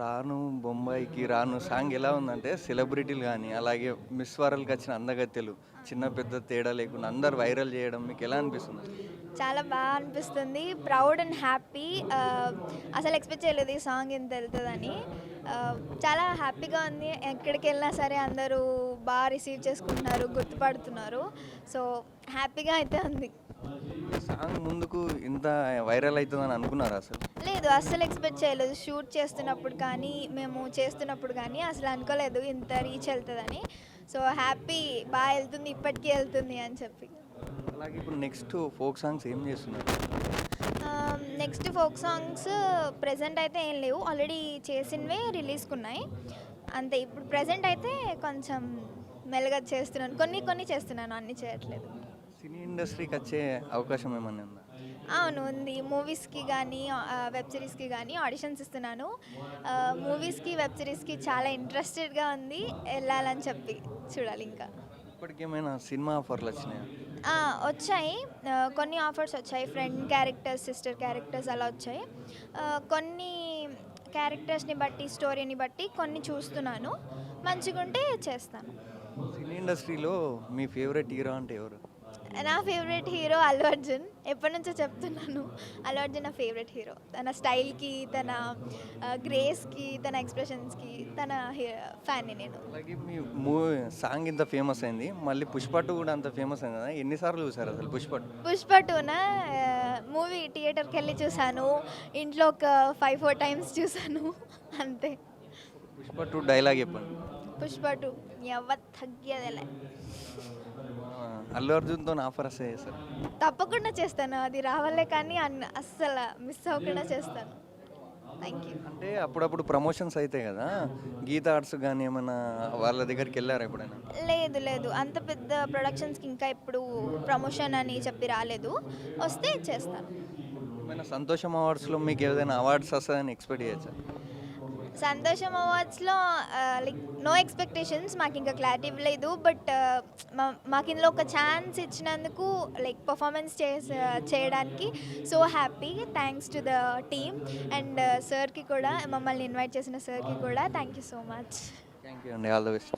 రాను బొంబాయికి రాను సాంగ్ ఎలా ఉందంటే సెలబ్రిటీలు కానీ అలాగే మిస్ వరల్డ్కి వచ్చిన అందగత్తెలు చిన్న పెద్ద తేడా లేకుండా అందరు వైరల్ చేయడం మీకు ఎలా అనిపిస్తుంది? చాలా బాగా అనిపిస్తుంది. Proud and happy. అసలు ఎక్స్పెక్ట్ చేయలేదు ఈ సాంగ్ ఇంత వెళ్తుందని. చాలా హ్యాపీగా ఉంది. ఎక్కడికి వెళ్ళినా సరే అందరూ బాగా రిసీవ్ చేసుకుంటున్నారు గుర్తుపడుతున్నారు. సో హ్యాపీగా అయితే ఉంది. సాంగ్ ముందుకు ఇంత వైరల్ అవుతుందని అనుకున్నారు అసలు? లేదు అస్సలు ఎక్స్పెక్ట్ చేయలేదు. షూట్ చేస్తున్నప్పుడు కానీ మేము చేస్తున్నప్పుడు కానీ అసలు అనుకోలేదు ఇంత రీచ్ వెళ్తుందని. సో హ్యాపీ బాగా వెళ్తుంది ఇప్పటికీ వెళ్తుంది అని చెప్పి. అలాగే ఇప్పుడు నెక్స్ట్ ఫోక్ సాంగ్స్ ఏం చేస్తున్నారు? నెక్స్ట్ ఫోక్ సాంగ్స్ ప్రెసెంట్ అయితే ఏం లేవు. ఆల్రెడీ చేసినవే రిలీజ్కి ఉన్నాయి అంతే ఇప్పుడు ప్రెసెంట్ అయితే కొంచెం మెల్లగా చేస్తున్నాను. కొన్ని కొన్ని చేస్తున్నాను అన్ని చేయట్లేదు. ఇండస్ట్రీకి వచ్చే అవకాశం ఏమన్నా ఉందా? అవును ఉంది. మూవీస్కి కానీ వెబ్ సిరీస్కి కానీ ఆడిషన్స్ ఇస్తున్నాను. మూవీస్కి వెబ్ సిరీస్కి చాలా ఇంట్రెస్టెడ్గా ఉంది. వెళ్ళాలని చెప్పి చూడాలి ఇంకా. ఇప్పటికేమైనా సినిమా ఆఫర్లు వచ్చినాయా? వచ్చాయి. కొన్ని ఆఫర్స్ వచ్చాయి. ఫ్రెండ్ క్యారెక్టర్స్ సిస్టర్ క్యారెక్టర్స్ అలా వచ్చాయి. కొన్ని క్యారెక్టర్స్ని బట్టి స్టోరీని బట్టి కొన్ని చూస్తున్నాను. మంచిగా ఉంటే చేస్తాను. సినీ ఇండస్ట్రీలో మీ ఫేవరెట్ హీరో అంటే ఎవరు? నా ఫేవరెట్ హీరో అల్లు అర్జున్. ఎప్పటి నుంచో చెప్తున్నాను అల్లు అర్జున్ నా ఫేవరెట్ హీరో తన స్టైల్కి తన గ్రేస్కి తన ఎక్స్ప్రెషన్స్కి తన ఫ్యాన్ని నేను. అలాగే మీ మూవీ సాంగ్ ఇంత ఫేమస్ అయింది. మళ్ళీ పుష్పట్టు కూడా అంత ఫేమస్ అయింది కదా. ఎన్నిసార్లు చూసారు అసలు పుష్పట్టు పుష్ప టూన మూవీ థియేటర్కి వెళ్ళి చూసాను. ఇంట్లో ఒక ఫైవ్ ఫోర్ టైమ్స్ చూసాను. అంతే. పుష్ప టూ డైలాగ్ చెప్పండి. పుష్ప టూ ఎవ తగ్గేదేలే. అల్లు అర్జున్తో ఆఫర్ వస్తే సార్? తప్పకుండా చేస్తాను. అది రావాలే కానీ అన్న అస్సలు మిస్ అవ్వకుండా చేస్తాను. థ్యాంక్ యూ అంటే అప్పుడప్పుడు ప్రమోషన్స్ అవుతాయి కదా? గీత ఆర్ట్స్ కానీ ఏమైనా వాళ్ళ దగ్గరికి వెళ్ళారా ఎప్పుడైనా? లేదు లేదు. అంత పెద్ద ప్రొడక్షన్స్కి ఇంకా ఇప్పుడు ప్రమోషన్ అని చెప్పి రాలేదు. వస్తే చేస్తాను. ఏమైనా సంతోషం అవార్డ్స్లో మీకు ఏదైనా అవార్డ్స్ వస్తుందని ఎక్స్పెక్ట్ చేయొచ్చా? సంతోషం అవార్డ్స్లో లైక్ నో ఎక్స్పెక్టేషన్స్ మాకు ఇంకా క్లారిటీ ఇవ్వలేదు. బట్ మాకు ఇందులో ఒక ఛాన్స్ ఇచ్చినందుకు లైక్ పర్ఫార్మెన్స్ చేసే చేయడానికి so happy thanks to the team and సార్కి కూడా మమ్మల్ని ఇన్వైట్ చేసిన సార్కి కూడా thank you so much thank you అండి. All the best